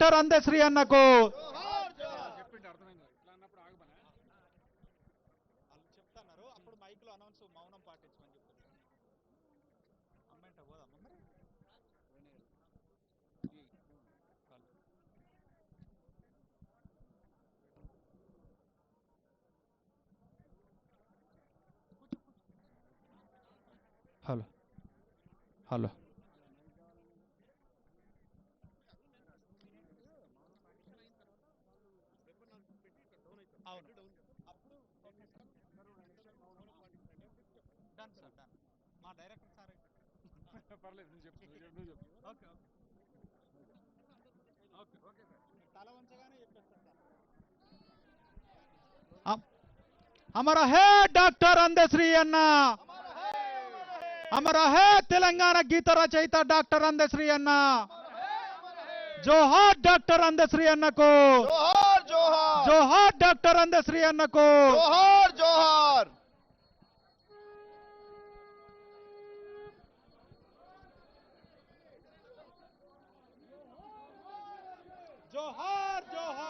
Doctor Andasri అన్నకు. Hello. Hello. Done sir done మా director sir పర్లేదు నువ్వు చెప్పు నువ్వు చెప్పు, నువ్వు చెప్పు okay okay okay okay sir తల వంచగానే చెప్పేస్తాను సార్ అమర హే డాక్టర్ అందశ్రీ అన్న. అమర హే తెలంగాణ గీత రచయిత డాక్టర్ అందశ్రీ అన్న. జోహార్ డాక్టర్ అందశ్రీ అన్నకు. జోహార్ జోహార్. జోహార్ డాక్టర్ అందశ్రీ అన్నకు. జోహార్ జోహార్. జోహార్ జోహార్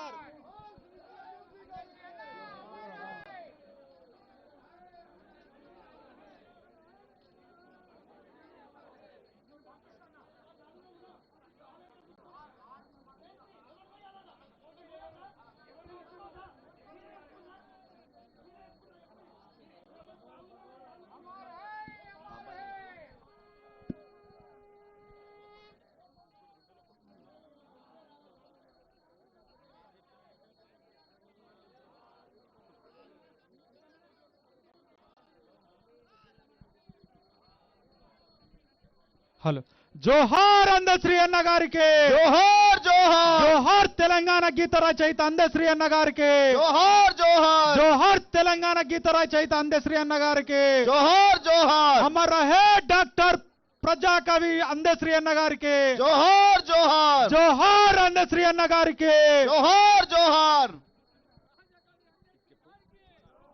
హలో జోహార్ అందశ్రీ అన్న గారికి. జోహార్ జోహార్. జోహార్ తెలంగాణ గీత రచయిత అందశ్రీ అన్న గారికి. జోహార్ జోహార్. జోహార్ తెలంగాణ గీత రచయిత అందశ్రీ అన్న గారికి. జోహార్ జోహార్. అమర హే డాక్టర్ ప్రజాకవి అందశ్రీ అన్న గారికి. జోహార్ జోహార్. జోహార్ అందశ్రీ అన్న గారికి. జోహార్ జోహార్.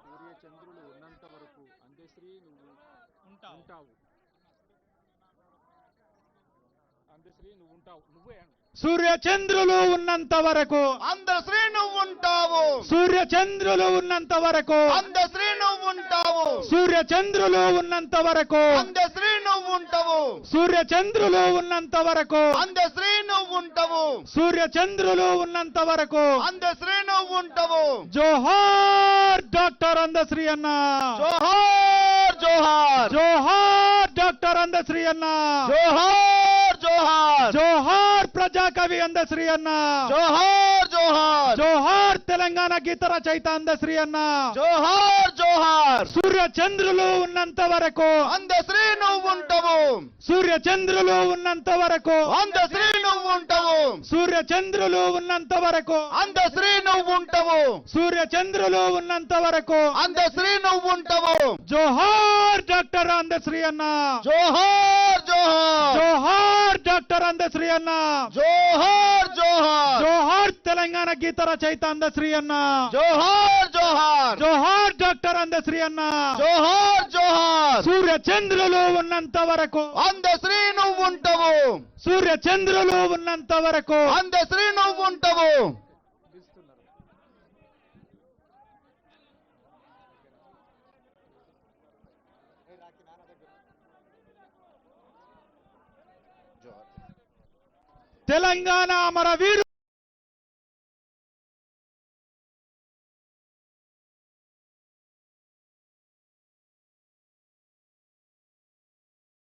సూర్య చంద్రులు ఉన్నంత వరకు అందశ్రీ నువ్వు ఉంటావు. సూర్య చంద్రులు ఉన్నంత వరకు అందశ్రీ నువ్వు ఉంటావు సూర్య చంద్రులు ఉన్నంత వరకు అందశ్రీ నువ్వు ఉంటావు సూర్య చంద్రులు ఉన్నంత వరకు అందశ్రీ నువ్వు ఉంటావు సూర్య చంద్రులు ఉన్నంత వరకు అందశ్రీ నువ్వు ఉంటావు సూర్య చంద్రులు ఉన్నంత వరకు అందశ్రీ నువ్వు ఉంటావు జోహార్ డాక్టర్ అందశ్రీ అన్న. జోహార్ జోహార్. జోహార్ డాక్టర్ అందశ్రీ అన్న. జోహార్. జోహార్. జోహార్ ప్రజాకవి అందశ్రీ అన్న. జోహార్ జోహార్. జోహార్ తెలంగాణ గీత రచయిత అందశ్రీ అన్న. జోహార్ జోహార్. సూర్య చంద్రులు ఉన్నంత వరకు అందశ్రీ నువ్వు ఉంటావు సూర్య చంద్రులు ఉన్నంత వరకు అందశ్రీ నువ్వు ఉంటావు సూర్య చంద్రులు ఉన్నంత వరకు. అందశ్రీ నువ్వు ఉంటావు సూర్య చంద్రులు ఉన్నంత వరకు. అందశ్రీ నువ్వు ఉంటావు జోహార్ డాక్టర్ అందశ్రీ అన్న. జోహార్ జోహార్. జోహార్ డాక్టర్ అందశ్రీ అన్న. జోహార్ జోహార్. జోహార్ తెలంగాణ గీత రచయిత అందశ్రీ అన్న. జోహార్ జోహార్. జోహార్ డాక్టర్ అందశ్రీ అన్న. జోహార్ జోహార్. సూర్య చంద్రులు ఉన్నంత వరకు. అందశ్రీ నువ్వు ఉంటావు. సూర్య చంద్రులు ఉన్నంత వరకు. అందశ్రీ నువ్వు ఉంటావు. తెలంగాణ అమర వీరు